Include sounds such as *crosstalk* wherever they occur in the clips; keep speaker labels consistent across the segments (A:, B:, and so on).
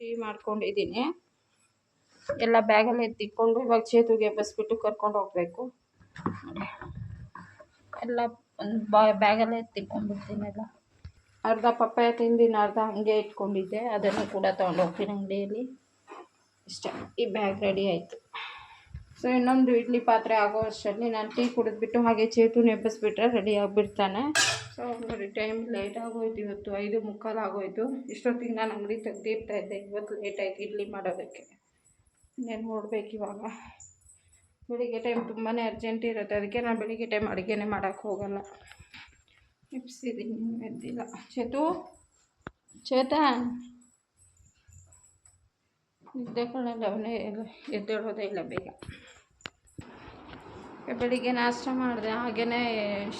A: Tea ಮಾಡ್ಕೊಂಡಿದ್ದೀನಿ. ಎಲ್ಲ ಬ್ಯಾಗಲ್ಲಿ ಎತ್ತಿಟ್ಕೊಂಡು ಇವಾಗ ಚೇತುಗೆ ಎಬ್ಬಿಸ್ಬಿಟ್ಟು ಕರ್ಕೊಂಡು ಹೋಗಬೇಕು. ಎಲ್ಲ ಒಂದು ಬಾ ಬ್ಯಾಗಲ್ಲೇ ಎತ್ತಿಟ್ಕೊಂಡ್ಬಿಡ್ತೀನಿ ಎಲ್ಲ. ಅರ್ಧ ಪಪ್ಪಾಯ ತಿಂದಿನ ಅರ್ಧ ಹಾಗೆ ಇಟ್ಕೊಂಡಿದ್ದೆ. ಅದನ್ನು ಕೂಡ ತೊಗೊಂಡು ಹೋಗ್ತೀನಿ ಅಂಗಡಿಯಲ್ಲಿ. ಇಷ್ಟ. ಈ ಬ್ಯಾಗ್ ರೆಡಿ ಆಯಿತು. ಸೊ ಇನ್ನೊಂದು ಇಡ್ಲಿ ಪಾತ್ರೆ ಆಗೋ ಅಷ್ಟರಲ್ಲಿ ನಾನು ಟೀ ಕುಡಿದ್ಬಿಟ್ಟು ಹಾಗೆ ಚೇತು ನೆಬ್ಬಿಸ್ಬಿಟ್ರೆ ರೆಡಿ ಆಗಿಬಿಡ್ತಾನೆ. ಸೊ ನೋಡಿ ಟೈಮ್ ಲೇಟ್ ಆಗೋಯ್ತು ಇವತ್ತು. ಐದು ಮುಕ್ಕಾಲು ಆಗೋಯ್ತು. ಇಷ್ಟೊತ್ತಿಗೆ ನಾನು ಅಂಗಡಿ ತೆಗ್ದಿರ್ತಾ ಇದ್ದೆ. ಇವತ್ತು ಲೇಟ್ ಆಯ್ತು ಇಡ್ಲಿ ಮಾಡೋದಕ್ಕೆ. ಇನ್ನೇನು ನೋಡ್ಬೇಕು ಇವಾಗ. ಬೆಳಿಗ್ಗೆ ಟೈಮ್ ತುಂಬಾ ಅರ್ಜೆಂಟ್ ಇರುತ್ತೆ. ಅದಕ್ಕೆ ನಾನು ಬೆಳಿಗ್ಗೆ ಟೈಮ್ ಅಡುಗೆನೇ ಮಾಡೋಕ್ಕೆ ಹೋಗಲ್ಲ. ಎಬ್ಸಿದ್ದೀನಿ ಎದ್ದಿಲ್ಲ. ಚೇತು? ಚೇತನ್? ನಿದ್ದೆ ಅವನೇ ಎದ್ದೇಳೋದೇ ಇಲ್ಲ ಬೇಗ. ಬೆಳಿಗ್ಗೆ ನಾಷ್ಟ ಮಾಡಿದೆ ಹಾಗೆಯೇ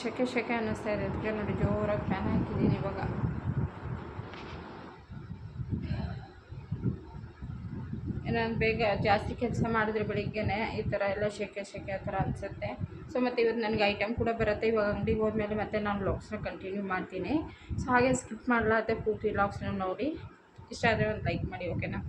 A: ಶೆಕೆ ಶೆಕೆ ಅನ್ನಿಸ್ತಾ ಇದೆ. ಅದಕ್ಕೆ ನೋಡಿ ಜೋರಾಗಿ ಫ್ಯಾನ್ ಹಾಕಿದ್ದೀನಿ ಇವಾಗ. ನಾನು ಬೇಗ ಜಾಸ್ತಿ ಕೆಲಸ ಮಾಡಿದ್ರೆ ಬೆಳಿಗ್ಗೆನೇ ಈ ಥರ ಎಲ್ಲ ಶೆಕೆ ಶೆಕೆ ಆ ಥರ ಅನಿಸುತ್ತೆ. ಸೊ ಮತ್ತು ಇವತ್ತು ನನಗೆ ಐಟಮ್ ಕೂಡ ಬರುತ್ತೆ. ಇವಾಗ ಅಂಗಡಿಗೆ ಹೋದ್ಮೇಲೆ ಮತ್ತೆ ನಾನು ಲಾಕ್ಸ್ನ ಕಂಟಿನ್ಯೂ ಮಾಡ್ತೀನಿ. ಸೊ ಹಾಗೆ ಸ್ಕಿಪ್ ಮಾಡಲಾರ್ದೆ ಪೂರ್ತಿ ಲಾಕ್ಸ್ನ ನೋಡಿ. ಇಷ್ಟ ಆದರೆ ಒಂದು ಲೈಕ್ ಮಾಡಿ ಓಕೆನಾ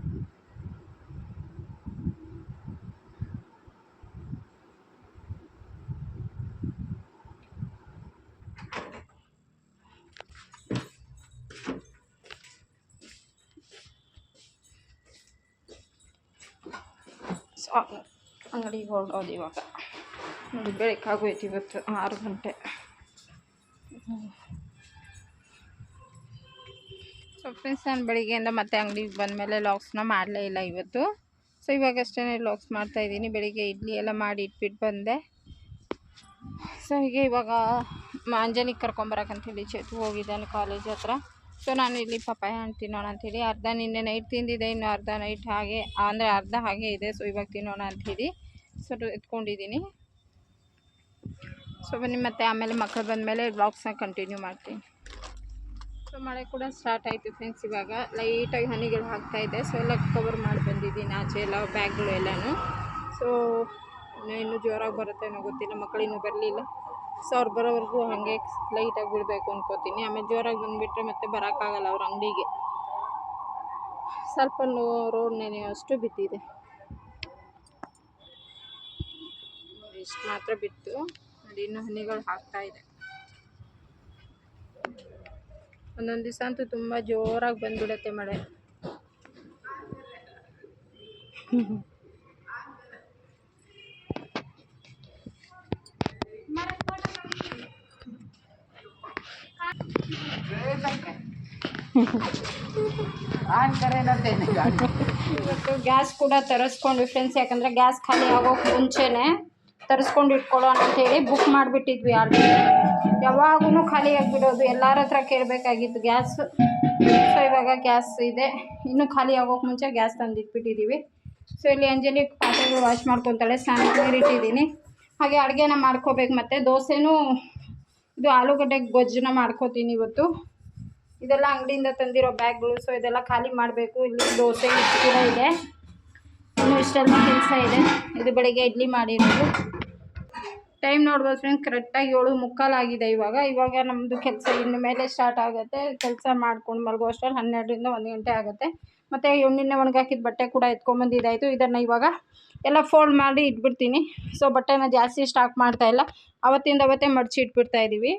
A: ಸೊ ಅಂಗಡಿಗೆ ಹೊರಡೋದು ಇವಾಗ. ನೋಡಿ ಬೆಳಕಾಗೋಯ್ತು ಇವತ್ತು. ಆರು ಗಂಟೆ. ಸೊ ಫ್ರೆಂಡ್ಸ್ ನಾನು ಬೆಳಿಗ್ಗೆಯಿಂದ ಮತ್ತೆ ಅಂಗಡಿಗೆ ಬಂದಮೇಲೆ ಲಾಕ್ಸ್ನ ಮಾಡಲೇ ಇಲ್ಲ ಇವತ್ತು. ಸೊ ಇವಾಗಷ್ಟೇ ಲಾಕ್ಸ್ ಮಾಡ್ತಾಯಿದ್ದೀನಿ ಬೆಳಿಗ್ಗೆ ಇಡ್ಲಿ ಎಲ್ಲ ಮಾಡಿ ಇಟ್ಬಿಟ್ಟು ಬಂದೆ. ಸೊ ಹೀಗೆ ಇವಾಗ ಅಂಜನಿಗೆ ಕರ್ಕೊಂಬರಕ್ಕಂಥೇಳಿ ಚೇತು ಹೋಗಿದ್ದಾನೆ ಕಾಲೇಜ್ ಹತ್ರ. ಸೊ ನಾನು ಇಲ್ಲಿ ಪಪ್ಪಾಯ ಹಣ್ಣು ತಿನ್ನೋಣ ಅಂಥೇಳಿ. ಅರ್ಧ ನಿನ್ನೆ ನೈಟ್ ತಿಂದಿದೆ ಇನ್ನು ಅರ್ಧ ನೈಟ್ ಹಾಗೆ, ಅಂದರೆ ಅರ್ಧ ಹಾಗೆ ಇದೆ. ಸೊ ಇವಾಗ ತಿನ್ನೋಣ ಅಂಥೇಳಿ. ಸೊ ಎತ್ಕೊಂಡಿದ್ದೀನಿ ಸೊ ಬನ್ನಿ ಮತ್ತೆ ಆಮೇಲೆ ಮಕ್ಕಳು ಬಂದಮೇಲೆ ಬ್ಲಾಗ್ಸ್ನ ಕಂಟಿನ್ಯೂ ಮಾಡ್ತೀನಿ. ಸೊ ಮಳೆ ಕೂಡ ಸ್ಟಾರ್ಟ್ ಆಯಿತು ಫ್ರೆಂಡ್ಸ್ ಇವಾಗ. ಲೈಟಾಗಿ ಹನಿಗಳು ಹಾಕ್ತಾ ಇದೆ. ಸೊ ಎಲ್ಲ ಕವರ್ ಮಾಡಿ ಬಂದಿದ್ದೀನಿ ಆಚೆ ಎಲ್ಲ ಬ್ಯಾಗ್ಗಳು ಎಲ್ಲನೂ. ಸೊ ಇನ್ನೂ ಜೋರಾಗಿ ಬರುತ್ತೆ ಏನೋ ಗೊತ್ತಿಲ್ಲ. ಮಕ್ಕಳು ಇನ್ನೂ ಬರಲಿಲ್ಲ. ಸೊ ಅವ್ರು ಬರೋವರೆಗೂ ಹಾಗೆ ಲೈಟಾಗಿ ಬಿಡಬೇಕು ಅಂದ್ಕೋತೀನಿ ಆಮೇಲೆ ಜೋರಾಗಿ ಬಂದುಬಿಟ್ರೆ ಮತ್ತೆ ಬರೋಕ್ಕಾಗಲ್ಲ ಅವ್ರ ಅಂಗಡಿಗೆ. ಸ್ವಲ್ಪ ರೋಡ್ ನೆನೆಯುವಷ್ಟು ಬಿದ್ದಿದೆ. ಇಷ್ಟು ಮಾತ್ರ ಬಿತ್ತು. ನೋಡಿ ಇನ್ನೂ ಹನಿಗಳು ಹಾಕ್ತಾ ಇದೆ. ಒಂದೊಂದು ದಿವಸ ಅಂತೂ ತುಂಬ ಜೋರಾಗಿ ಬಂದ್ಬಿಡುತ್ತೆ ಮಳೆ. *laughs* ಇವತ್ತು ಗ್ಯಾಸ್ ಕೂಡ ತರಿಸ್ಕೊಂಡ್ವಿ ಫ್ರೆಂಡ್ಸ್ ಯಾಕಂದರೆ ಗ್ಯಾಸ್ ಖಾಲಿ ಆಗೋಕೆ ಮುಂಚೆನೆ. ತರಿಸ್ಕೊಂಡು ಇಟ್ಕೊಳ್ಳೋಣ ಅಂತೇಳಿ ಬುಕ್ ಮಾಡಿಬಿಟ್ಟಿದ್ವಿ ಆಲ್ರೆಡಿ ಯಾವಾಗೂ ಖಾಲಿ ಆಗಿಬಿಡೋದು. ಎಲ್ಲರ ಹತ್ರ ಕೇಳಬೇಕಾಗಿತ್ತು. ಗ್ಯಾಸ್ ಸೊ ಇವಾಗ ಗ್ಯಾಸ್ ಇದೆ. ಇನ್ನೂ ಖಾಲಿ ಆಗೋಕೆ ಮುಂಚೆ ಗ್ಯಾಸ್ ತಂದು ಇಟ್ಬಿಟ್ಟಿದ್ದೀವಿ ಸೊ ಇಲ್ಲಿ ಅಂಜಲಿ ಪಾತ್ರೆಗಳು ವಾಶ್ ಮಾಡ್ಕೊತಾಳೆ. ಸ್ನಾನ ಇಟ್ಟಿದ್ದೀನಿ. ಹಾಗೆ ಅಡುಗೆನ ಮಾಡ್ಕೋಬೇಕು ಮತ್ತು. ದೋಸೆನೂ ಇದು ಆಲೂಗಡ್ಡೆ ಗೊಜ್ಜನ್ನ ಮಾಡ್ಕೋತೀನಿ ಇವತ್ತು. ಇದೆಲ್ಲ ಅಂಗಡಿಯಿಂದ ತಂದಿರೋ ಬ್ಯಾಗ್ಗಳು. ಸೊ ಇದೆಲ್ಲ ಖಾಲಿ ಮಾಡಬೇಕು. ಇಲ್ಲಿ ದೋಸೆ ಕೂಡ ಇದೆ. ಇನ್ನೂ ಇಷ್ಟೆಲ್ಲ ಕೆಲಸ ಇದೆ. ಇದು ಬೆಳಿಗ್ಗೆ ಇಡ್ಲಿ ಮಾಡಿರೋದು. ಟೈಮ್ ನೋಡ್ಬೋದು ಫ್ರೆಂಡ್ ಕರೆಕ್ಟಾಗಿ ಏಳು ಮುಕ್ಕಾಲಾಗಿದೆ ಇವಾಗ. ಇವಾಗ ನಮ್ಮದು ಕೆಲಸ ಇನ್ನು ಮೇಲೆ ಸ್ಟಾರ್ಟ್ ಆಗುತ್ತೆ. ಕೆಲಸ ಮಾಡ್ಕೊಂಡು ಮಲಗೋ ಅಷ್ಟರಲ್ಲಿ ಹನ್ನೆರಡರಿಂದ ಒಂದು ಗಂಟೆ ಆಗುತ್ತೆ. ಮತ್ತು ಎಣ್ಣೆ ಒಣಗಾಕಿದ ಬಟ್ಟೆ ಕೂಡ ಎತ್ಕೊಂಬಂದಿದ್ದಾಯಿತು ಇದನ್ನು ಇವಾಗ ಎಲ್ಲ ಫೋಲ್ಡ್ ಮಾಡಿ ಇಟ್ಬಿಡ್ತೀನಿ. ಸೊ ಬಟ್ಟೆನ ಜಾಸ್ತಿ ಸ್ಟಾಕ್ ಮಾಡ್ತಾ ಇಲ್ಲ. ಅವತ್ತಿಂದ ಅವತ್ತೇ ಮಡಚಿ ಇಟ್ಬಿಡ್ತಾ ಇದ್ದೀವಿ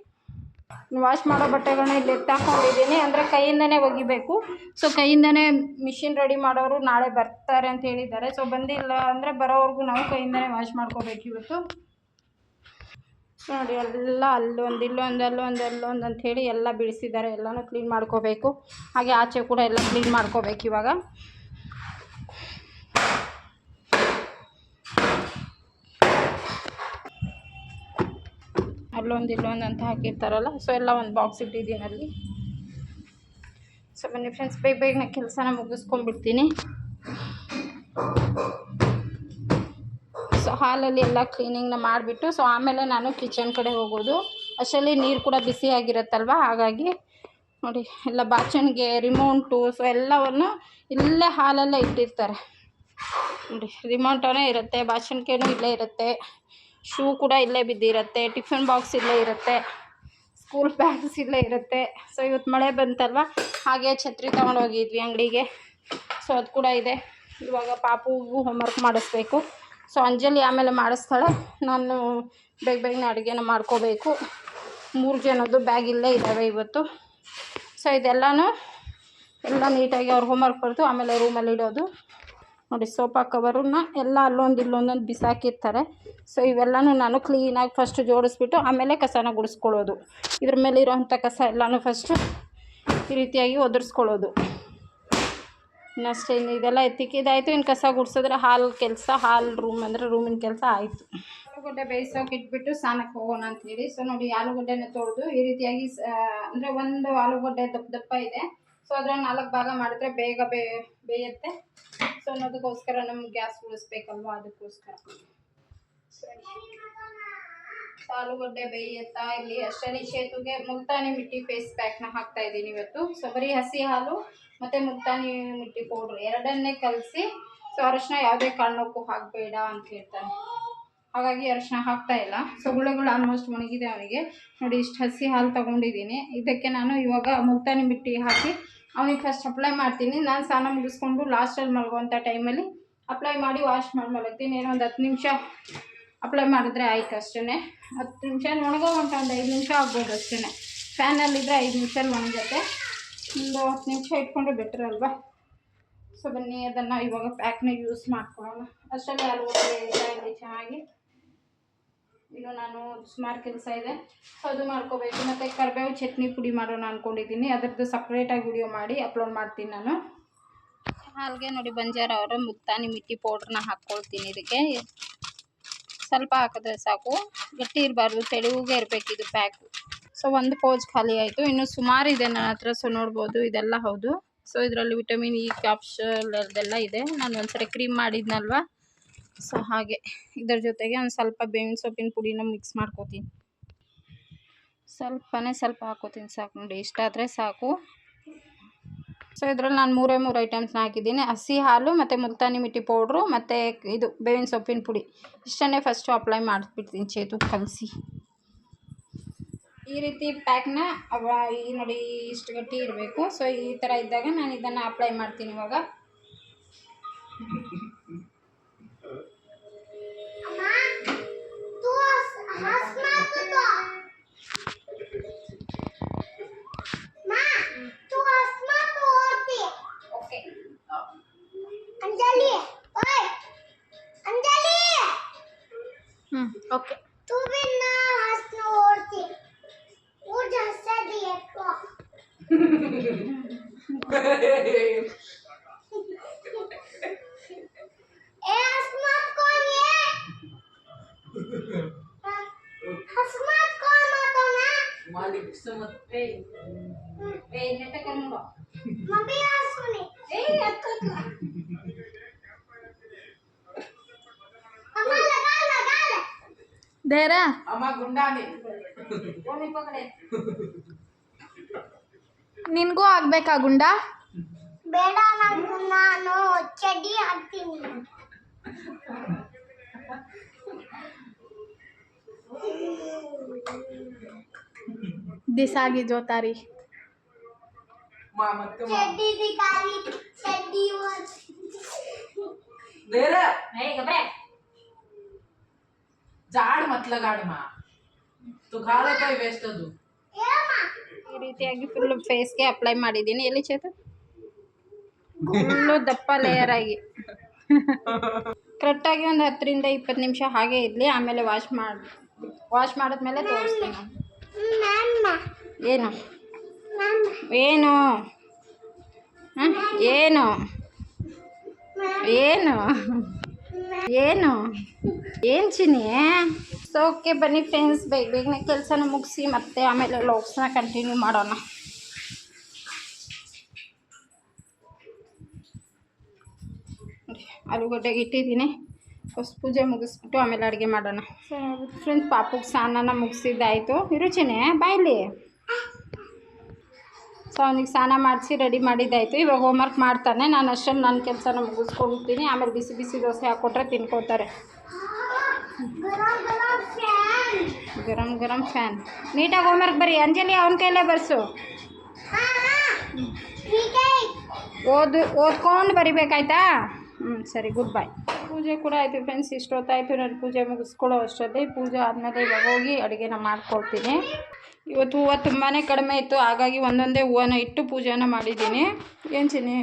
A: ವಾಶ್ ಮಾಡೋ ಬಟ್ಟೆಗಳನ್ನ ಇಲ್ಲಿ ಎತ್ತಾಕೊಂಡಿದ್ದೀನಿ. ಅಂದರೆ ಕೈಯಿಂದನೇ ಒಗಿಬೇಕು. ಸೊ ಕೈಯಿಂದನೇ ಮಿಷಿನ್ ರೆಡಿ ಮಾಡೋರು ನಾಳೆ ಬರ್ತಾರೆ ಅಂತ ಹೇಳಿದ್ದಾರೆ. ಸೊ ಬಂದಿಲ್ಲ ಅಂದರೆ ಬರೋವರೆಗೂ ನಾವು ಕೈಯಿಂದನೇ ವಾಶ್ ಮಾಡ್ಕೋಬೇಕು ಇವತ್ತು. ನೋಡಿ, ಎಲ್ಲ ಅಲ್ಲೊಂದು, ಇಲ್ಲೊಂದು, ಅಲ್ಲೊಂದು ಅಲ್ಲೊಂದು ಅಂಥೇಳಿ ಎಲ್ಲ ಬಿಡಿಸಿದ್ದಾರೆ. ಎಲ್ಲನೂ ಕ್ಲೀನ್ ಮಾಡ್ಕೋಬೇಕು. ಹಾಗೆ ಆಚೆ ಕೂಡ ಎಲ್ಲ ಕ್ಲೀನ್ ಮಾಡ್ಕೋಬೇಕು ಇವಾಗ. ಅಲ್ಲೊಂದು, ಇಲ್ಲೊಂದು ಅಂತ ಹಾಕಿರ್ತಾರಲ್ಲ ಸೊ ಎಲ್ಲ ಒಂದು ಬಾಕ್ಸ್ ಇಟ್ಟಿದ್ದೀನಿ ಅಲ್ಲಿ. ಸೊ ಬನ್ನಿ ಫ್ರೆಂಡ್ಸ್ ಬೇಗ ಬೇಗ ನಾ ಕೆಲಸನ ಮುಗಿಸ್ಕೊಂಡ್ಬಿಡ್ತೀನಿ. ಹಾಲಲ್ಲಿ ಎಲ್ಲ ಕ್ಲೀನಿಂಗ್ನ ಮಾಡಿಬಿಟ್ಟು ಸೊ ಆಮೇಲೆ ನಾನು ಕಿಚನ್ ಕಡೆ ಹೋಗೋದು. ಅಷ್ಟರಲ್ಲಿ ನೀರು ಕೂಡ ಬಿಸಿಯಾಗಿರುತ್ತಲ್ವ ಹಾಗಾಗಿ ನೋಡಿ, ಎಲ್ಲ ಬಾಚಣಿಗೆ ರಿಮೋಂಟು ಸೊ ಎಲ್ಲವನ್ನು ಇಲ್ಲೇ ಹಾಲಲ್ಲೇ ಇಟ್ಟಿರ್ತಾರೆ. ನೋಡಿ ರಿಮೌಂಟನೇ ಇರುತ್ತೆ ಬಾಚಣಿಕೆನೂ ಇಲ್ಲೇ ಇರುತ್ತೆ. ಶೂ ಕೂಡ ಇಲ್ಲೇ ಬಿದ್ದಿರುತ್ತೆ ಟಿಫಿನ್ ಬಾಕ್ಸ್ ಇಲ್ಲೇ ಇರುತ್ತೆ ಸ್ಕೂಲ್ ಬ್ಯಾಗ್ಸ್ ಇಲ್ಲೇ ಇರುತ್ತೆ. ಸೊ ಇವತ್ತು ಮಳೆ ಬಂತಲ್ವ? ಹಾಗೆ ಛತ್ರಿ ತೊಗೊಂಡೋಗಿದ್ವಿ ಅಂಗಡಿಗೆ. ಸೊ ಅದು ಕೂಡ ಇದೆ. ಇವಾಗ ಪಾಪುಗೂ ಹೋಮ್ವರ್ಕ್ ಮಾಡಿಸ್ಬೇಕು. ಸೊ ಅಂಜಲಿ ಆಮೇಲೆ ಮಾಡಿಸ್ತಾಳೆ. ನಾನು ಬೇಗ ಬೇಗನೆ ಅಡುಗೆನ ಮಾಡ್ಕೋಬೇಕು. ಮೂರು ಜನದ್ದು ಬ್ಯಾಗ್ ಇಲ್ಲೇ ಇದ್ದಾವೆ ಇವತ್ತು. ಸೊ ಇದೆಲ್ಲನೂ ಎಲ್ಲ ನೀಟಾಗಿ ಅವ್ರ ಹೋಮ್ವರ್ಕ್ ಬರೆದು ಆಮೇಲೆ ರೂಮಲ್ಲಿ ಇಡೋದು. ನೋಡಿ ಸೋಫಾ ಕವರನ್ನ ಎಲ್ಲ ಅಲ್ಲೊಂದು ಇಲ್ಲೊಂದೊಂದು ಬಿಸಾಕಿರ್ತಾರೆ. ಸೊ ಇವೆಲ್ಲನೂ ನಾನು ಕ್ಲೀನಾಗಿ ಫಸ್ಟ್ ಜೋಡಿಸ್ಬಿಟ್ಟು ಆಮೇಲೆ ಕಸನ ಗುಡಿಸ್ಕೊಳ್ಳೋದು. ಇದ್ರ ಮೇಲೆ ಇರೋವಂಥ ಕಸ ಎಲ್ಲನೂ ಫಸ್ಟು ಈ ರೀತಿಯಾಗಿ ಒದರ್ಸ್ಕೊಳ್ಳೋದು. ಇನ್ನಷ್ಟೇ, ಇನ್ನು ಇದೆಲ್ಲ ಎತ್ತಿಕ್ಕಿದಾಯಿತು ಇನ್ನು ಕಸ ಗುಡ್ಸಿದ್ರೆ ಹಾಲ್ ಕೆಲಸ, ಹಾಲ್ ರೂಮ್ ಅಂದರೆ ರೂಮಿನ ಕೆಲಸ ಆಯಿತು. ಆಲೂಗಡ್ಡೆ ಬೇಯಿಸೋಕೆ ಇಟ್ಬಿಟ್ಟು ಸ್ನಾನಕ್ಕೆ ಹೋಗೋಣ ಅಂತೇಳಿ. ಸೊ ನೋಡಿ, ಆಲೂಗಡ್ಡೆನ ತೊಳೆದು ಈ ರೀತಿಯಾಗಿ ಅಂದರೆ ಒಂದು ಆಲೂಗಡ್ಡೆ ದಪ್ಪ ದಪ್ಪ ಇದೆ. ಸೊ ಅದರ ನಾಲ್ಕು ಭಾಗ ಮಾಡಿದ್ರೆ ಬೇಗ ಬೇ, ಬೇಯುತ್ತೆ. ಸೊ ಅನ್ನೋದಕ್ಕೋಸ್ಕರ ನಮ್ಗೆ ಗ್ಯಾಸ್ ಉಳಿಸ್ಬೇಕಲ್ವ? ಅದಕ್ಕೋಸ್ಕರ. ಆಲೂಗಡ್ಡೆ ಬೇಯುತ್ತಾ ಇಲ್ಲಿ? ಅಷ್ಟೇ ಸೇತುಗೆ ಮುಲ್ತಾನಿ ಮಿಟ್ಟಿ ಫೇಸ್ ಪ್ಯಾಕ್ನ ಹಾಕ್ತಾ ಇದ್ದೀನಿ ಇವತ್ತು. ಸೊ ಬರೀ ಹಸಿ ಹಾಲು ಮತ್ತು ಮುಲ್ತಾನಿ ಮಿಟ್ಟಿ ಪೌಡ್ರ್ ಎರಡನ್ನೇ ಕಲಸಿ ಸೊ ಅರಶಿನ ಯಾವುದೇ ಕಾರಣಕ್ಕೂ ಹಾಕಬೇಡ ಅಂತ ಹೇಳ್ತಾನೆ ಹಾಗಾಗಿ ಅರಶಿನ ಹಾಕ್ತಾ ಇಲ್ಲ. ಸೊ ಗುಳೆಗಳು ಆಲ್ಮೋಸ್ಟ್ ಒಣಗಿದೆ ಅವನಿಗೆ. ನೋಡಿ ಇಷ್ಟು ಹಸಿ ಹಾಲು ತೊಗೊಂಡಿದ್ದೀನಿ. ಇದಕ್ಕೆ ನಾನು ಇವಾಗ ಮುಲ್ತಾನಿ ಮಿಟ್ಟಿ ಹಾಕಿ ಅವನಿಗೆ ಫಸ್ಟ್ ಅಪ್ಲೈ ಮಾಡ್ತೀನಿ. ನಾನು ಸ್ನಾನ ಮುಗಿಸ್ಕೊಂಡು ಲಾಸ್ಟಲ್ಲಿ ಮಲಗುವಂಥ ಟೈಮಲ್ಲಿ ಅಪ್ಲೈ ಮಾಡಿ ವಾಶ್ ಮಾಡಿ ಮಲಗ್ತೀನಿ. ಏನೋ ಒಂದು ಹತ್ತು ನಿಮಿಷ ಅಪ್ಲೈ ಮಾಡಿದ್ರೆ ಆಯ್ತು ಅಷ್ಟೇ ಹತ್ತು ನಿಮಿಷ ಒಣಗೋ ಅಂತ ಒಂದು ಐದು ನಿಮಿಷ ಆಗ್ಬೋದು ಅಷ್ಟೇ ಫ್ಯಾನಲ್ಲಿದ್ದರೆ ಐದು ನಿಮಿಷದಲ್ಲಿ ಒಣಗುತ್ತೆ. ಒಂದು ಹತ್ತು ನಿಮಿಷ ಇಟ್ಕೊಂಡ್ರೆ ಬೆಟ್ರ್ ಅಲ್ವಾ? ಸೊ ಬನ್ನಿ, ಅದನ್ನು ಇವಾಗ ಪ್ಯಾಕ್ನ ಯೂಸ್ ಮಾಡ್ಕೊಳ್ಳೋಣ. ಅಷ್ಟರಲ್ಲಿ ಅಲ್ಲಿ ಚೆನ್ನಾಗಿ. ಇನ್ನು ನಾನು ಸುಮಾರು ಕೆಲಸ ಇದೆ. ಸೊ ಅದು ಮಾಡ್ಕೋಬೇಕು. ಮತ್ತು ಕರಿಬೇವು ಚಟ್ನಿ ಪುಡಿ ಮಾಡೋಣ ಅಂದ್ಕೊಂಡಿದ್ದೀನಿ ಅದರದ್ದು ಸಪ್ರೇಟಾಗಿ ವಿಡಿಯೋ ಮಾಡಿ ಅಪ್ಲೋಡ್ ಮಾಡ್ತೀನಿ ನಾನು. ಹಾಗೆ ನೋಡಿ ಬಂಜಾರ ಅವರ ಮುತ್ತಾನಿ ಮಿಟ್ಟಿ ಪೌಡ್ರನ್ನ ಹಾಕ್ಕೊಳ್ತೀನಿ ಇದಕ್ಕೆ. ಸ್ವಲ್ಪ ಹಾಕಿದ್ರೆ ಸಾಕು. ಗಟ್ಟಿ ಇರಬಾರ್ದು. ತೆಳುಗೆ ಇರಬೇಕು ಇದು ಪ್ಯಾಕು ಸೊ ಒಂದು ಪೌಚ್ ಖಾಲಿ ಆಯಿತು. ಇನ್ನು ಸುಮಾರು ಇದೆ ನನ್ನ ಹತ್ರ ಸೊ ನೋಡ್ಬೋದು. ಇದೆಲ್ಲ ಹೌದು. ಸೊ ಇದರಲ್ಲಿ ವಿಟಮಿನ್ ಇ, ಕ್ಯಾಪ್ಸೂಲ್ ಅದೆಲ್ಲ ಇದೆ. ನಾನು ಒಂದ್ಸರಿ ಕ್ರೀಮ್ ಮಾಡಿದ್ನಲ್ವ? ಸೊ ಹಾಗೆ. ಇದರ ಜೊತೆಗೆ ಒಂದು ಸ್ವಲ್ಪ ಬೇವಿನ ಸೊಪ್ಪಿನ ಪುಡಿನ ಮಿಕ್ಸ್ ಮಾಡ್ಕೋತೀನಿ. ಸ್ವಲ್ಪನೇ ಸ್ವಲ್ಪ ಹಾಕೋತೀನಿ ಸಾಕು. ನೋಡಿ ಇಷ್ಟಾದರೆ ಸಾಕು. ಸೊ ಇದರಲ್ಲಿ ನಾನು ಮೂರೇ ಮೂರು ಐಟಮ್ಸ್ನ ಹಾಕಿದ್ದೀನಿ. ಹಸಿ ಹಾಲು ಮತ್ತು ಮುಲ್ತಾನಿ ಮಿಟ್ಟಿ ಪೌಡ್ರು ಮತ್ತು ಇದು, ಬೇವಿನ ಸೊಪ್ಪಿನ ಪುಡಿ. ಇಷ್ಟನ್ನೇ ಫಸ್ಟು ಅಪ್ಲೈ ಮಾಡಿಸ್ಬಿಡ್ತೀನಿ ಚೇತು ಕಲಸಿ. ಈ ರೀತಿ ಪ್ಯಾಕ್ನ ಅವ ಈ ನೋಡಿ ಇಷ್ಟು ಗಟ್ಟಿ ಇರಬೇಕು. ಸೊ ಈ ಥರ ಇದ್ದಾಗ ನಾನು ಇದನ್ನು ಅಪ್ಲೈ ಮಾಡ್ತೀನಿ ಇವಾಗ. ಪಕಡೆ
B: ನಿನಗೂ ಆಗ್ಬೇಕಾ ಗುಂಡ?
C: ಬೇಡ ನಾನು ನಾನು ಚಡ್ಡಿ ಹಾಕ್ತೀನಿ.
B: ದಿಸಾಗಿ ಜೋತಾರಿ
C: ಚಡ್ಡಿ ದಿಕಾರಿ ಚಡ್ಡಿ
A: ಗಬ್ರೆ
D: ಜಾಡ್ ಮತ್ ಲಗಾಡ್ ಮಾ ತು ಖಾಲ ಕೈ ವೇಸ್ಟ್ ಅದು.
A: ಈ ರೀತಿಯಾಗಿ ಫುಲ್ ಫೇಸ್ಗೆ ಅಪ್ಲೈ ಮಾಡಿದ್ದೀನಿ. ಎಲ್ಲಿ ಚೇತ? ಫುಲ್ಲು ದಪ್ಪ ಲೇಯರ್ ಆಗಿ. ಕರೆಕ್ಟಾಗಿ ಒಂದು ಹತ್ತರಿಂದ ಇಪ್ಪತ್ತು ನಿಮಿಷ ಹಾಗೆ ಇರಲಿ. ಆಮೇಲೆ ವಾಶ್ ಮಾಡಿ ವಾಶ್ ಮಾಡಿದ್ಮೇಲೆ ತೋರಿಸ್ತೀನಿ. ಏನು? ಏನು? ಏನು? ಏನು? ಏನು? ಏನು ಚಿನಿ ಸೊ ಓಕೆ ಬನ್ನಿ ಫ್ರೆಂಡ್ಸ್ ಬೇಗ ಬೇಗನೆ ಕೆಲಸನ ಮುಗಿಸಿ ಮತ್ತೆ ಆಮೇಲೆ ಲೋಕ್ಸ್ನ ಕಂಟಿನ್ಯೂ ಮಾಡೋಣ. ಆಲೂಗಡ್ಡೆಗೆ ಇಟ್ಟಿದ್ದೀನಿ. ಫಸ್ಟ್ ಪೂಜೆ ಮುಗಿಸ್ಬಿಟ್ಟು ಆಮೇಲೆ ಅಡುಗೆ ಮಾಡೋಣ. ಸೊ ಫ್ರೆಂಡ್ಸ್ ಪಾಪುಗೆ ಸ್ನಾನನ ಮುಗಿಸಿದ್ದಾಯಿತು. ಇರುಚಿನೇ ಬಾಯ್ಲಿ ಸೊ ಅವ್ನಿಗೆ ಸ್ನಾನ ಮಾಡಿಸಿ ರೆಡಿ ಮಾಡಿದ್ದಾಯಿತು. ಇವಾಗ ಹೋಮ್ವರ್ಕ್ ಮಾಡ್ತಾನೆ. ನಾನು ಅಷ್ಟೊಂದು ನನ್ನ ಕೆಲಸನ ಮುಗಿಸ್ಕೊಳ್ತೀನಿ ಆಮೇಲೆ ಬಿಸಿ ಬಿಸಿ ದೋಸೆ ಹಾಕ್ಕೊಟ್ರೆ ತಿನ್ಕೋತಾರೆ.
C: ಗರಂ ಗರಂ ಫ್ಯಾನ್
A: ನೀಟಾಗಿ ಹೋಮ್ವರ್ಕ್ ಬರೀ. ಅಂಜಲಿ, ಅವನ ಕೈಲೇ ಬರ್ಸು. ಓದು, ಓದ್ಕೊಂಡು ಬರಿಬೇಕಾಯ್ತಾ? ಹ್ಞೂ ಸರಿ ಗುಡ್ ಬಾಯ್ ಪೂಜೆ ಕೂಡ ಆಯಿತು ಫ್ರೆಂಡ್ಸ್ ಇಷ್ಟೊತ್ತಾಯಿತು ನಾನು ಪೂಜೆ ಮುಗಿಸ್ಕೊಳ್ಳೋ ಅಷ್ಟರಲ್ಲಿ ಪೂಜೆ ಆದಮೇಲೆ ಇವಾಗ ಹೋಗಿ ಅಡುಗೆನ ಮಾಡ್ಕೊಳ್ತೀನಿ. ಇವತ್ತು ಹೂವು ತುಂಬಾ ಕಡಿಮೆ ಇತ್ತು ಹಾಗಾಗಿ ಒಂದೊಂದೇ ಹೂವನ ಇಟ್ಟು ಪೂಜೆನ ಮಾಡಿದ್ದೀನಿ. ಏನು ಚಿನ್ನಿ?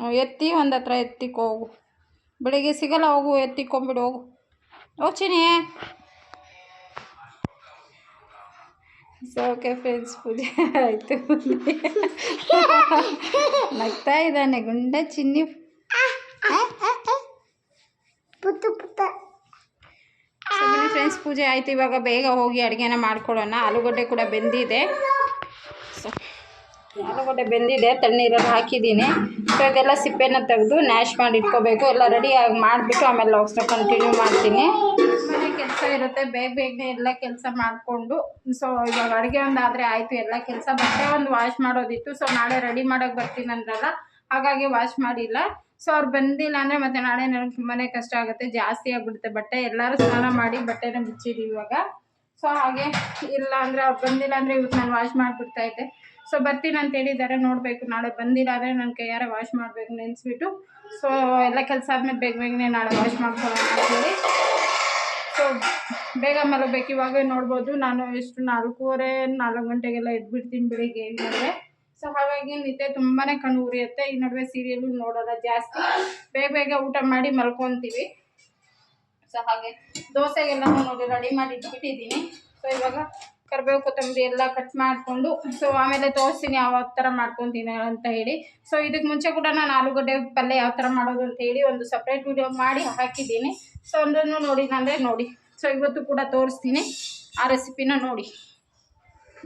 A: ಹ್ಞೂ ಎತ್ತಿ ಒಂದು ಹತ್ರ ಎತ್ತಿಕೊ ಹೋಗು. ಬೆಳಿಗ್ಗೆ ಸಿಗಲ್ಲ ಹೋಗು ಎತ್ತಿಕೊಂಬಿಡು ಹೋಗು. ಹೋಗ್ ಸೊ ಓಕೆ ಫ್ರೆಂಡ್ಸ್ ಪೂಜೆ ಆಯಿತು. ನಗ್ತಾ ಇದ್ದಾನೆ ಗುಂಡ ಚಿನ್ನಿ. ಫ್ರೆಂಡ್ಸ್ ಪೂಜೆ ಆಯಿತು. ಇವಾಗ ಬೇಗ ಹೋಗಿ ಅಡುಗೆನ ಮಾಡ್ಕೊಳ್ಳೋಣ. ಆಲೂಗಡ್ಡೆ ಕೂಡ ಬೆಂದಿದೆ. ಸೊ ಆಲೂಗಡ್ಡೆ ಬೆಂದಿದೆ ತಣ್ಣೀರಲ್ಲಿ ಹಾಕಿದ್ದೀನಿ. ಸೊ ಇದೆಲ್ಲ ಸಿಪ್ಪೆನ ತೆಗೆದು ನ್ಯಾಶ್ ಮಾಡಿ ಇಟ್ಕೋಬೇಕು. ಎಲ್ಲ ರೆಡಿಯಾಗಿ ಮಾಡಿಬಿಟ್ಟು ಆಮೇಲೆ ಲಾಗ್ಸ್ನ ಕಂಟಿನ್ಯೂ ಮಾಡ್ತೀನಿ. ಕೆಲಸ ಇರುತ್ತೆ, ಬೇಗ ಬೇಗನೆ ಎಲ್ಲ ಕೆಲಸ ಮಾಡಿಕೊಂಡು. ಸೊ ಇವಾಗ ಅಡುಗೆ ಒಂದು ಆದರೆ ಆಯಿತು, ಎಲ್ಲ ಕೆಲಸ. ಬಟ್ಟೆ ಒಂದು ವಾಶ್ ಮಾಡೋದಿತ್ತು. ಸೊ ನಾಳೆ ರೆಡಿ ಮಾಡೋಕ್ಕೆ ಬರ್ತೀನಿ ಅಂದ್ರಲ್ಲ, ಹಾಗಾಗಿ ವಾಶ್ ಮಾಡಿಲ್ಲ. ಸೊ ಅವ್ರು ಬಂದಿಲ್ಲ ಅಂದರೆ ಮತ್ತೆ ನಾಳೆ ನನಗೆ ತುಂಬಾ ಕಷ್ಟ ಆಗುತ್ತೆ, ಜಾಸ್ತಿ ಆಗಿಬಿಡುತ್ತೆ ಬಟ್ಟೆ. ಎಲ್ಲರೂ ಸ್ನಾನ ಮಾಡಿ ಬಟ್ಟೆನ ಬಿಚ್ಚಿದ್ದೀವಿ ಇವಾಗ. ಸೊ ಹಾಗೆ ಇಲ್ಲ ಅಂದರೆ ಅವ್ರು ಬಂದಿಲ್ಲ ಅಂದರೆ ಇವತ್ತು ನಾನು ವಾಶ್ ಮಾಡಿಬಿಡ್ತಾ ಇದ್ದೆ. ಸೊ ಬರ್ತೀನಿ ಅಂತ ಹೇಳಿದ್ದಾರೆ, ನೋಡಬೇಕು. ನಾಳೆ ಬಂದಿಲ್ಲ ಅಂದರೆ ನನ್ನ ಕೈಯಾರ ವಾಶ್ ಮಾಡಬೇಕು, ನೆನೆಸ್ಬಿಟ್ಟು. ಸೊ ಎಲ್ಲ ಕೆಲಸ ಆದಮೇಲೆ ಬೇಗ ಬೇಗನೆ ನಾಳೆ ವಾಶ್ ಮಾಡ್ಕೊಳ್ಳೋಣ ಅಂತೇಳಿ ಸೊ ಬೇಗ ಮಲಗಬೇಕು. ಇವಾಗ ನೋಡ್ಬೋದು. ನಾನು ಎಷ್ಟು ನಾಲ್ಕೂವರೆ, ನಾಲ್ಕು ಗಂಟೆಗೆಲ್ಲ ಎದ್ಬಿಡ್ತೀನಿ ಬೆಳಿಗ್ಗೆ ಇಲ್ಲಾಂದರೆ ಸೊ ಹಾಗಾಗಿ ನಿದ್ದೆ ತುಂಬಾ ಕಣ್ಣು ಉರಿಯುತ್ತೆ ಈ ನಡುವೆ ಸೀರಿಯಲ್ ನೋಡೋಲ್ಲ ಜಾಸ್ತಿ. ಬೇಗ ಬೇಗ ಊಟ ಮಾಡಿ ಮಲ್ಕೊತೀವಿ. ಸೊ ಹಾಗೆ ದೋಸೆಗೆಲ್ಲ ನೋಡಿ ರೆಡಿ ಮಾಡಿ ಇಟ್ಬಿಟ್ಟಿದ್ದೀನಿ. ಸೊ ಇವಾಗ ಕರಿಬೇವು ಕೊತ್ತಂಬರಿ ಎಲ್ಲ ಕಟ್ ಮಾಡಿಕೊಂಡು ಸೊ ಆಮೇಲೆ ತೋರಿಸ್ತೀನಿ ಯಾವ ಥರ ಮಾಡ್ಕೊತೀನಿ ಅಂತ ಹೇಳಿ. ಸೊ ಇದಕ್ಕೆ ಮುಂಚೆ ಕೂಡ ನಾನು ಆಲೂಗಡ್ಡೆ ಪಲ್ಯ ಯಾವ ಥರ ಮಾಡೋದು ಅಂತ ಹೇಳಿ ಒಂದು ಸಪ್ರೇಟ್ ವಿಡಿಯೋ ಮಾಡಿ ಹಾಕಿದ್ದೀನಿ. ಸೊ ಅಂದ್ರೂ ನೋಡಿಲ್ಲ ಅಂದರೆ ನೋಡಿ. ಸೊ ಇವತ್ತು ಕೂಡ ತೋರಿಸ್ತೀನಿ ಆ ರೆಸಿಪಿನ ನೋಡಿ.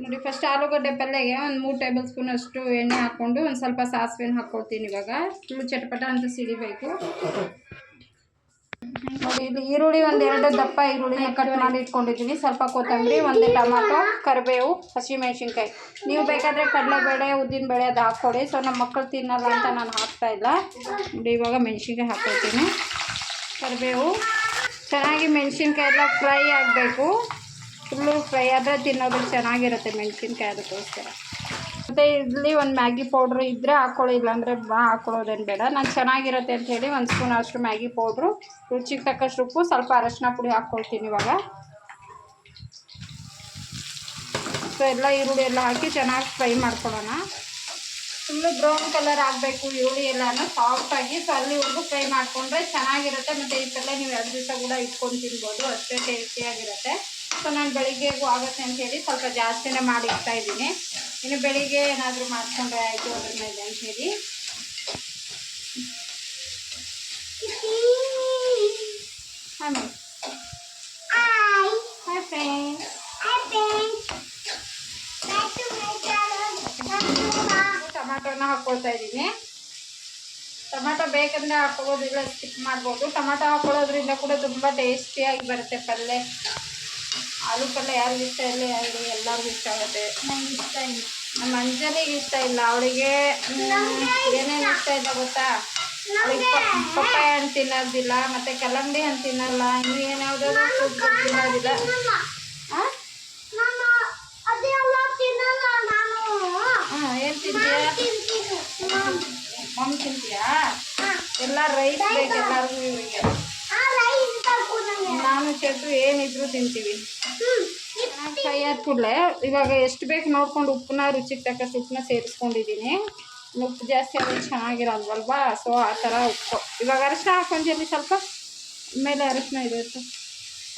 A: ನೋಡಿ ಫಸ್ಟ್ ಆಲೂಗಡ್ಡೆ ಪಲ್ಯಗೆ ಒಂದು ಮೂರು ಟೇಬಲ್ ಸ್ಪೂನ್ ಅಷ್ಟು ಎಣ್ಣೆ ಹಾಕ್ಕೊಂಡು ಒಂದು ಸ್ವಲ್ಪ ಸಾಸಿವೆನ ಹಾಕ್ಕೊಳ್ತೀನಿ ಇವಾಗ. ಫುಲ್ ಚಟಪಟ ಅಂತ ಸಿಡಿಬೇಕು. ನೋಡಿ ಇಲ್ಲಿ ಈರುಳ್ಳಿ ಒಂದೆರಡು ದಪ್ಪ ಈರುಳ್ಳಿ ಕಟ್ ಮಾಡಿ ಇಟ್ಕೊಂಡಿದ್ದೀನಿ ಸ್ವಲ್ಪ ಕೊತ್ತಂಬರಿ, ಒಂದು ಟೊಮಾಟೊ, ಕರಿಬೇವು ಹಸಿಮೆಣ್ಸಿನ್ಕಾಯಿ ನೀವು ಬೇಕಾದರೆ ಕಡಲೆಬೇಳೆ ಉದ್ದಿನಬೇಳೆ ಅದು ಹಾಕ್ಕೊಡಿ. ಸೊ ನಮ್ಮ ಮಕ್ಕಳು ತಿನ್ನಲ್ಲ ಅಂತ ನಾನು ಹಾಕ್ತಾ ಇಲ್ಲ. ನೋಡಿ, ಇವಾಗ ಮೆಣಸಿನ್ಕಾಯಿ ಹಾಕ್ಕೊಳ್ತೀನಿ ಕರಿಬೇವು. ಚೆನ್ನಾಗಿ ಮೆಣಸಿನ್ಕಾಯಿ ಎಲ್ಲ ಫ್ರೈ ಆಗಬೇಕು. ಫುಲ್ಲು ಫ್ರೈ ಆದರೆ ತಿನ್ನೋದು ಚೆನ್ನಾಗಿರುತ್ತೆ ಮೆಣಸಿನ್ಕಾಯಿ ಅದಕ್ಕೋಸ್ಕರ. ಮತ್ತು ಇಲ್ಲಿ ಒಂದು ಮ್ಯಾಗಿ ಪೌಡ್ರ್ ಇದ್ದರೆ ಹಾಕ್ಕೊಳ್ಳಿ ಇಲ್ಲಾಂದರೆ ಬಾ ಹಾಕ್ಕೊಳ್ಳೋದೇನು ಬೇಡ. ನಾನು ಚೆನ್ನಾಗಿರುತ್ತೆ ಅಂತ ಹೇಳಿ ಒಂದು ಸ್ಪೂನ್ ಅಷ್ಟು ಮ್ಯಾಗಿ ಪೌಡ್ರು. ರುಚಿಗೆ ತಕ್ಕಷ್ಟು ಉಪ್ಪು, ಸ್ವಲ್ಪ ಅರಶಿನ ಪುಡಿ ಹಾಕ್ಕೊಳ್ತೀನಿ ಇವಾಗ. ಸೊ ಎಲ್ಲ ಈರುಳ್ಳಿ ಎಲ್ಲ ಹಾಕಿ ಚೆನ್ನಾಗಿ ಫ್ರೈ ಮಾಡ್ಕೊಳ್ಳೋಣ. ಫುಲ್ಲು ಬ್ರೌನ್ ಕಲರ್ ಆಗಬೇಕು ಈರುಳ್ಳಿ ಎಲ್ಲನೂ ಸಾಫ್ಟಾಗಿ ಸೊ ಅಲ್ಲಿವರೆಗೂ ಫ್ರೈ ಮಾಡಿಕೊಂಡ್ರೆ ಚೆನ್ನಾಗಿರುತ್ತೆ. ಮತ್ತು ಈ ಥರ ನೀವು ಎರಡು ದಿವಸ ಕೂಡ ಇಟ್ಕೊಂಡು ತಿನ್ಬೋದು. ಅಷ್ಟೇ ಟೇಸ್ಟಿಯಾಗಿರುತ್ತೆ ಸೊ ನಾನು ಬೆಳಿಗ್ಗೆಗೂ ಆಗುತ್ತೆ ಅಂತ ಹೇಳಿ ಸ್ವಲ್ಪ ಜಾಸ್ತಿನೇ ಮಾಡಿ ಇಡ್ತಾ ಇದ್ದೀನಿ. ಇನ್ನು ಬೆಳಿಗ್ಗೆ ಏನಾದರೂ ಮಾಡಿಕೊಂಡ್ರೆ ಆಯಿತು ಅದ್ರ ಮೇಲೆ ಅಂತ ಹೇಳಿ. ಆಮೇಲೆ. ಟೊಮಾಟೋನ ಹಾಕ್ಕೊಳ್ತಾ ಇದ್ದೀನಿ. ಟೊಮಾಟೊ ಬೇಕಂದ್ರೆ ಇಲ್ಲ ಸ್ಕಿಪ್ ಮಾಡ್ಬೋದು. ಟೊಮಾಟೊ ಹಾಕೊಳ್ಳೋದ್ರಿಂದ ಕೂಡ ತುಂಬ ಟೇಸ್ಟಿಯಾಗಿ ಬರುತ್ತೆ ಪಲ್ಯ ಆಲೂ ಪಲ್ಯ ಯಾರಿಗೂ ಇಷ್ಟ ಇಲ್ಲ ಯಾರಿಗೆ ಎಲ್ಲರಿಗೂ ಇಷ್ಟ ಆಗುತ್ತೆ. ನಂಗೆ ಇಷ್ಟ ಇಲ್ಲ. ನಮ್ಮ ಅಂಜಲಿಗೆ ಇಷ್ಟ ಇಲ್ಲ. ಅವಳಿಗೆ ಏನೇನು ಇಷ್ಟ ಇಲ್ಲ ಗೊತ್ತಾ? ಅವಳಿಗೆ ಪಪ್ಪಾಯ ಹಣ್ಣು ತಿನ್ನೋದಿಲ್ಲ ಮತ್ತು ಕಲ್ಲಂಗಡಿ ಹಣ್ಣು ತಿನ್ನಲ್ಲ ಇನ್ನು ಏನ್ಯಾವುದಾದ್ರು ಫ್ರೂಟ್ಗಳು ತಿನ್ನೋದಿಲ್ಲ ಹಾಂ
C: ನಾನು ಅದೆಲ್ಲ ತಿನ್ನಲ್ಲ ನಾನು
A: ಹ್ಞೂ ಏನು ತಿಂತೀಯ
C: ತಿಂತೀನಿ ನಾನು.
A: ಮಮ್ಮಿ ತಿಂತೀಯಾ. ಎಲ್ಲ ರೈಸ್ ಬೇಕು ಎಲ್ಲರಿಗೂ ಇವರಿಗೆ ನಾನು ಚೆಟ್ಟು ಏನಿದ್ರು ತಿಂತೀವಿ. ಫ್ರೈ ಆದ ಕೂಡಲೇ. ಇವಾಗ ಎಷ್ಟು ಬೇಕು ನೋಡ್ಕೊಂಡು ಉಪ್ಪನ್ನ, ರುಚಿಗೆ ತಕ್ಕಷ್ಟು ಉಪ್ಪನ್ನ ಸೇರಿಸ್ಕೊಂಡಿದ್ದೀನಿ ಉಪ್ಪು ಜಾಸ್ತಿ ಆದರೆ ಚೆನ್ನಾಗಿರಲ್ವಲ್ವಾ? ಸೊ ಆ ಥರ ಉಪ್ಪು. ಇವಾಗ ಅರಿಶಿನ ಹಾಕೊಂಡ್ರಲ್ಲಿ ಸ್ವಲ್ಪ ಮೇಲೆ ಅರಿಶಿನ ಇರುತ್ತೆ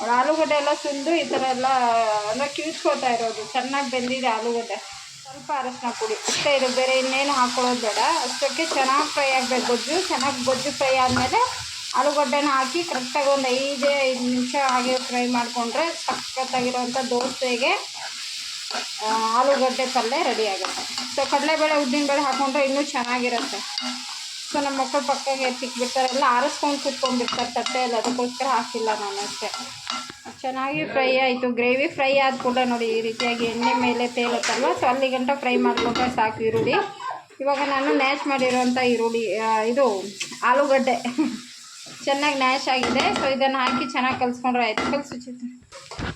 A: ಅವಳು ಆಲೂಗಡ್ಡೆ ಎಲ್ಲ ಸುಂದು ಈ ಥರ ಎಲ್ಲ ಅಂದರೆ ಕಿವಿಸ್ಕೊತಾ ಇರೋದು. ಚೆನ್ನಾಗಿ ಬೆಂದಿದೆ ಆಲೂಗಡ್ಡೆ. ಸ್ವಲ್ಪ ಅರಶಿನ ಪುಡಿ. ಅಷ್ಟೇ ಇದು ಬೇರೆ ಇನ್ನೇನು ಹಾಕೊಳ್ಳೋದು ಬೇಡ. ಅಷ್ಟಕ್ಕೆ ಚೆನ್ನಾಗಿ ಫ್ರೈ ಆಗಬೇಕು ಗೊಜ್ಜು. ಚೆನ್ನಾಗಿ ಗೊಜ್ಜು ಫ್ರೈ ಆದಮೇಲೆ ಆಲೂಗಡ್ಡೆನ ಹಾಕಿ ಕರೆಕ್ಟಾಗಿ ಒಂದು ಐದೇ ಐದು ನಿಮಿಷ ಹಾಗೆ ಫ್ರೈ ಮಾಡಿಕೊಂಡ್ರೆ ಸಖತ್ತಾಗಿರೋವಂಥ ದೋಸೆಗೆ ಆಲೂಗಡ್ಡೆ ಪಲ್ಯ ರೆಡಿ ಆಗುತ್ತೆ. ಸೊ ಕಡಲೆಬೇಳೆ, ಉದ್ದಿನಬೇಳೆ ಹಾಕ್ಕೊಂಡ್ರೆ ಇನ್ನೂ ಚೆನ್ನಾಗಿರುತ್ತೆ. ಸೊ ನಮ್ಮ ಮಕ್ಕಳು ಪಕ್ಕಗೆ ಎತ್ತಿಕ್ಬಿಡ್ತಾರೆ ಎಲ್ಲ ಆರಿಸ್ಕೊಂಡು ತಟ್ಟೆ ತಟ್ಟೆಯಲ್ಲಿ ಅದಕ್ಕೋಸ್ಕರ ಹಾಕಿಲ್ಲ ನಾನು ಅಷ್ಟೇ. ಚೆನ್ನಾಗಿ ಫ್ರೈ ಆಯಿತು. ಗ್ರೇವಿ ಫ್ರೈ ಆದ ಕೂಡ ನೋಡಿ ಈ ರೀತಿಯಾಗಿ ಎಣ್ಣೆ ಮೇಲೆ ತೇಲತ್ತಲ್ವ ಸೊ ಅಲ್ಲಿ ಗಂಟ ಫ್ರೈ ಮಾಡ್ಕೊಂಡ್ರೆ ಸಾಕು ಈರುಳ್ಳಿ. ಇವಾಗ ನಾನು ನ್ಯಾಶ್ ಮಾಡಿರೋಂಥ ಈರುಳ್ಳಿ ಇದು ಆಲೂಗಡ್ಡೆ. ಚೆನ್ನಾಗಿ ನ್ಯಾಶ್ ಆಗಿದೆ. ಸೊ ಇದನ್ನು ಹಾಕಿ ಚೆನ್ನಾಗಿ ಕಲಿಸ್ಕೊಂಡ್ರೆ ಆಯಿತು. ಕಲಿಸು ಚೇತನ್.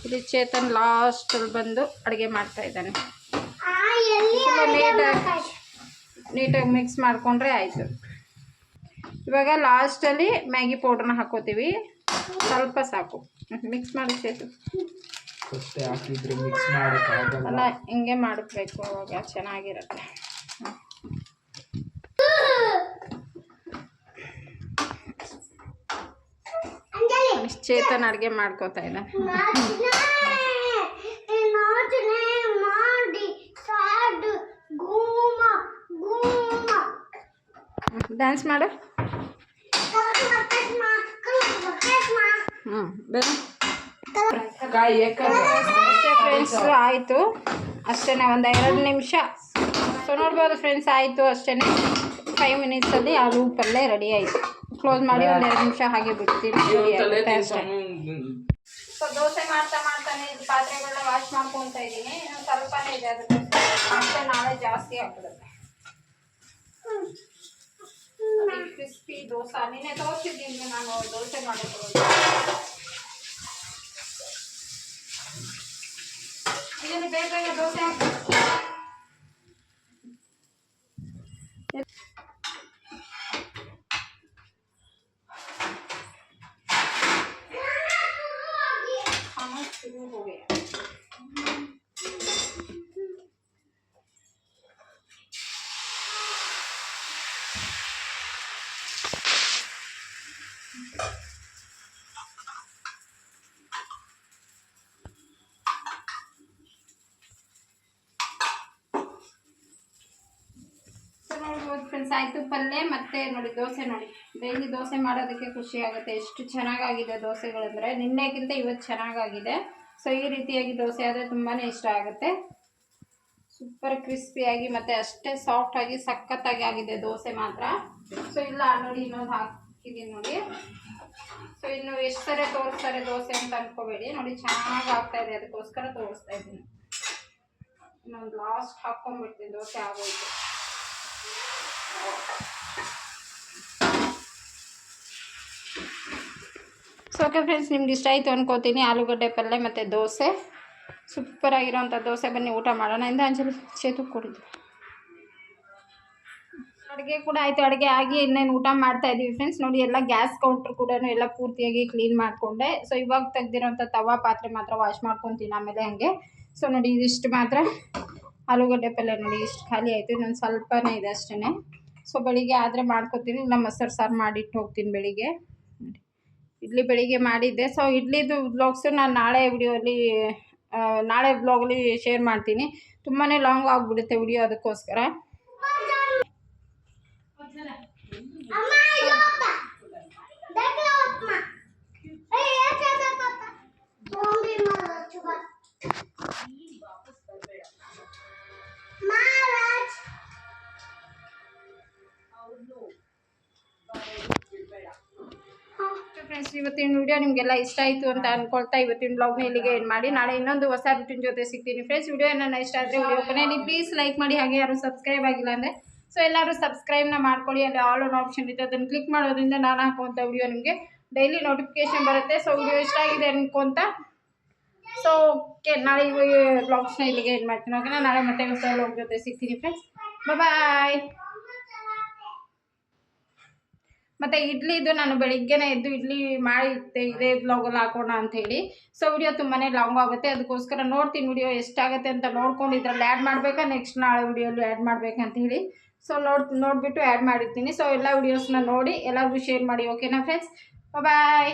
A: ಇದು ಚೇತನ್ ಲಾಸ್ಟಲ್ಲಿ ಬಂದು ಅಡುಗೆ ಮಾಡ್ತಾ ಇದ್ದಾನೆ.
C: ಎಲ್ಲಿ
A: ನೀಟಾಗಿ ನೀಟಾಗಿ ಮಿಕ್ಸ್ ಮಾಡಿಕೊಂಡ್ರೆ ಆಯಿತು. ಇವಾಗ ಲಾಸ್ಟಲ್ಲಿ ಮ್ಯಾಗಿ ಪೌಡ್ರನ್ನ ಹಾಕೋತೀವಿ ಸ್ವಲ್ಪ ಸಾಕು ಮಿಕ್ಸ್ ಮಾಡಿ ಸೇತು ಅಲ್ಲ ಹಿಂಗೆ ಮಾಡಬೇಕು ಅವಾಗ ಚೆನ್ನಾಗಿರುತ್ತೆ
C: ಅಂಜಲಿ
A: ಚೇತನ್ ಅಡುಗೆ ಮಾಡ್ಕೋತಾ ಇದ್ದಾನೆ
C: ನಾಚನೆ ಮಾಡಿ ಸಾಡು ಗೂಮ ಗೂಮ
A: ಡ್ಯಾನ್ಸ್ ಮಾಡು ಹ್ಞೂ ಬೇಗ.
D: ಕಾಯಿ
A: ಅಷ್ಟೇ ಫ್ರೆಂಡ್ಸ್ ಆಯಿತು. ಅಷ್ಟೇ ಒಂದು ಎರಡು ನಿಮಿಷ. ಸೊ ನೋಡ್ಬೋದು ಫ್ರೆಂಡ್ಸ್ ಆಯಿತು ಅಷ್ಟೇ ಫೈವ್ ಮಿನಿಟ್ಸಲ್ಲಿ ಆಲೂ ಪಲ್ಯ ರೆಡಿ ಆಯಿತು. ಕ್ಲೋಸ್ ಮಾಡಿ ಒಂದು ಎರಡು ನಿಮಿಷ ಹಾಗೆ ಬಿಡ್ತೀನಿ. ಅಷ್ಟೇ. ಸೊ ದೋಸೆ ಮಾಡ್ತಾ ಮಾಡ್ತಾನೆ ಪಾತ್ರೆಗಳನ್ನ ವಾಶ್ ಮಾಡ್ಕೊತಾ ಇದ್ದೀನಿ. ಇನ್ನೊಂದು ಸ್ವಲ್ಪನೇ ಇದೆ ಅದಕ್ಕೆ ಅಷ್ಟೇ. ನಾಳೆ ಜಾಸ್ತಿ ಆಗ್ಬಿಡುತ್ತೆ ಕ್ರಿಸ್ಪಿ ದೋಸೆ ನಿನ್ನೆ ತೋರಿಸಿದ್ದೀನಿ ನಾನು ದೋಸೆ ಮಾಡಿದ್ದು ಇದನ್ನು ಬೇಗ ದೋಸೆ ಹಾಕಿ. ಫ್ರೆಂಡ್ಸ್ ಆಯಿತು ಪಲ್ಯ ಮತ್ತೆ ನೋಡಿ ದೋಸೆ ನೋಡಿ. ಡೈಲಿ ದೋಸೆ ಮಾಡೋದಕ್ಕೆ ಖುಷಿ ಆಗುತ್ತೆ. ಎಷ್ಟು ಚೆನ್ನಾಗಾಗಿದೆ ದೋಸೆಗಳಂದರೆ ನಿನ್ನೆಗಿಂತ ಇವತ್ತು ಚೆನ್ನಾಗಾಗಿದೆ. ಸೊ ಈ ರೀತಿಯಾಗಿ ದೋಸೆ ಆದರೆ ತುಂಬಾ ಇಷ್ಟ ಆಗುತ್ತೆ. ಸೂಪರ್ ಕ್ರಿಸ್ಪಿಯಾಗಿ ಮತ್ತು ಅಷ್ಟೇ ಸಾಫ್ಟಾಗಿ ಸಖತ್ತಾಗಿ ಆಗಿದೆ ದೋಸೆ ಮಾತ್ರ. ಸೊ ಇಲ್ಲ, ನೋಡಿ ಇನ್ನೊಂದು ಹಾಕಿದ್ದೀನಿ ನೋಡಿ. ಸೊ ಇನ್ನು ಎಷ್ಟು ಸರಿ ತೋರಿಸ್ತಾರೆ ದೋಸೆ ಅಂತ ಅನ್ಕೋಬೇಡಿ. ನೋಡಿ, ಚೆನ್ನಾಗಿ ಆಗ್ತಾ ಇದೆ. ಅದಕ್ಕೋಸ್ಕರ ತೋರಿಸ್ತಾ ಇದ್ದೀನಿ. ಇನ್ನೊಂದು ಲಾಸ್ಟ್ ಹಾಕ್ಕೊಂಡ್ಬಿಡ್ತೀನಿ ದೋಸೆ ಆಗೋಯ್ತು. ಸೊ ಓಕೆ ಫ್ರೆಂಡ್ಸ್ ನಿಮ್ಗೆ ಇಷ್ಟ ಆಯಿತು ಅನ್ಕೋತೀನಿ. ಆಲೂಗಡ್ಡೆ ಪಲ್ಯ ಮತ್ತು ದೋಸೆ. ಸೂಪರ್ ಆಗಿರೋಂಥ ದೋಸೆ. ಬನ್ನಿ, ಊಟ ಮಾಡೋಣ. ಇಂದ ಅಂಜಲಿ ಸೇತು ಕೊಡಿದ್ದು ಅಡುಗೆ ಕೂಡ ಆಯಿತು. ಅಡುಗೆ ಆಗಿ ಇನ್ನೇನು ಊಟ ಮಾಡ್ತಾ ಇದ್ದೀವಿ ಫ್ರೆಂಡ್ಸ್ ನೋಡಿ, ಎಲ್ಲ ಗ್ಯಾಸ್ ಕೌಂಟ್ರ್ ಕೂಡ ಎಲ್ಲ ಪೂರ್ತಿಯಾಗಿ ಕ್ಲೀನ್ ಮಾಡಿಕೊಂಡೆ. ಸೊ ಇವಾಗ ತೆಗ್ದಿರೋಂಥ ತವಾ ಪಾತ್ರೆ ಮಾತ್ರ ವಾಶ್ ಮಾಡ್ಕೊತೀನಿ ಆಮೇಲೆ ಹಾಗೆ. ಸೊ ನೋಡಿ, ಇದಿಷ್ಟು ಮಾತ್ರ. ಆಲೂಗಡ್ಡೆ ಪಲ್ಯ ನೋಡಿ, ಇಷ್ಟು ಖಾಲಿ ಆಯಿತು. ಇನ್ನೊಂದು ಸ್ವಲ್ಪನೇ ಇದೆ ಅಷ್ಟೇ ಸೊ ಬೆಳಿಗ್ಗೆ ಆದರೆ ಮಾಡ್ಕೊತೀನಿ ನಮ್ಮ ಮೊಸರು ಸಾರು ಮಾಡಿಟ್ಟು ಹೋಗ್ತೀನಿ ಬೆಳಿಗ್ಗೆ ಇಡ್ಲಿ ಬೆಳಿಗ್ಗೆ ಮಾಡಿದ್ದೆ ಸೊ ಇಡ್ಲಿದು ಬ್ಲಾಗ್ಸು ನಾನು ನಾಳೆ ವಿಡಿಯೋಲಿ ನಾಳೆ ಬ್ಲಾಗಲ್ಲಿ ಶೇರ್ ಮಾಡ್ತೀನಿ ತುಂಬಾ ಲಾಂಗ್ ಆಗಿಬಿಡುತ್ತೆ ವಿಡಿಯೋ ಅದಕ್ಕೋಸ್ಕರ ಫ್ರೆಂಡ್ಸ್ ಇವತ್ತಿನ ವಿಡಿಯೋ ನಿಮಗೆಲ್ಲ ಇಷ್ಟ ಆಯಿತು ಅಂತ ಅನ್ಕೊಳ್ತಾ ಇವತ್ತಿನ ಬ್ಲಾಗ್ನ ಇಲ್ಲಿಗೆ ಏನು ಮಾಡಿ, ನಾಳೆ ಇನ್ನೊಂದು ಹೊಸ ರೂಟಿನ ಜೊತೆ ಸಿಗ್ತೀನಿ. ಫ್ರೆಂಡ್ಸ್ ವಿಡಿಯೋ ಏನನ್ನ ಇಷ್ಟ ಆದರೆ ವಿಡಿಯೋ ಕೊನೆಯಲ್ಲಿ ಪ್ಲೀಸ್ ಲೈಕ್ ಮಾಡಿ, ಹಾಗೆ ಯಾರು ಸಬ್ಸ್ಕ್ರೈಬ್ ಆಗಿಲ್ಲ ಅಂದರೆ ಸೊ ಎಲ್ಲರೂ ಸಬ್ಸ್ಕ್ರೈಬ್ನ ಮಾಡ್ಕೊಳ್ಳಿ. ಅಲ್ಲಿ ಆಲ್ ಒನ್ ಆಪ್ಷನ್ ಇದೆ ಅದನ್ನು ಕ್ಲಿಕ್ ಮಾಡೋದ್ರಿಂದ ನಾನು ಹಾಕುವಂಥ ವಿಡಿಯೋ ನಿಮಗೆ ಡೈಲಿ ನೋಟಿಫಿಕೇಶನ್ ಬರುತ್ತೆ. ಸೊ ವಿಡಿಯೋ ಇಷ್ಟ ಆಗಿದೆ ಅನ್ಕೊಂತ. ಸೊ ಓಕೆ ನಾಳೆ ಬ್ಲಾಗ್ಸ್ನ ಇಲ್ಲಿಗೆ ಏನು ಮಾಡ್ತೀನಿ ಓಕೆನಾ ನಾಳೆ ಮತ್ತೆ ಹೊಸ ಬ್ಲಾಗ್ ಜೊತೆ ಸಿಗ್ತೀನಿ ಫ್ರೆಂಡ್ಸ್ ಬಾಯ್ ಮತ್ತು ಇಡ್ಲಿದು ನಾನು ಬೆಳಿಗ್ಗೆನೇ ಎದ್ದು ಇಡ್ಲಿ ಮಾಡಿ ಇದೇ ಬ್ಲಾಗಲ್ಲಿ ಹಾಕೋಣ ಅಂತ ಹೇಳಿ. ಸೊ ವಿಡಿಯೋ ತುಂಬಾನೇ ಲಾಂಗ್ ಆಗುತ್ತೆ. ಅದಕ್ಕೋಸ್ಕರ ನೋಡ್ತೀನಿ ವಿಡಿಯೋ ಎಷ್ಟಾಗುತ್ತೆ ಅಂತ ನೋಡ್ಕೊಂಡು ಇದ್ರಲ್ಲಿ ಆ್ಯಡ್ ಮಾಡಬೇಕಾ ನೆಕ್ಸ್ಟ್ ನಾಳೆ ವಿಡಿಯೋಲ್ಲಿ ಆ್ಯಡ್ ಮಾಡ್ಬೇಕಂತ ಹೇಳಿ. ಸೊ ನೋಡ್, ನೋಡಿಬಿಟ್ಟು ಆ್ಯಡ್ ಮಾಡಿರ್ತೀನಿ. ಸೊ ಎಲ್ಲ ವಿಡಿಯೋಸ್ನ ನೋಡಿ ಎಲ್ಲರಿಗೂ ಶೇರ್ ಮಾಡಿ ಓಕೆನಾ ಫ್ರೆಂಡ್ಸ್ ಬಾಯ್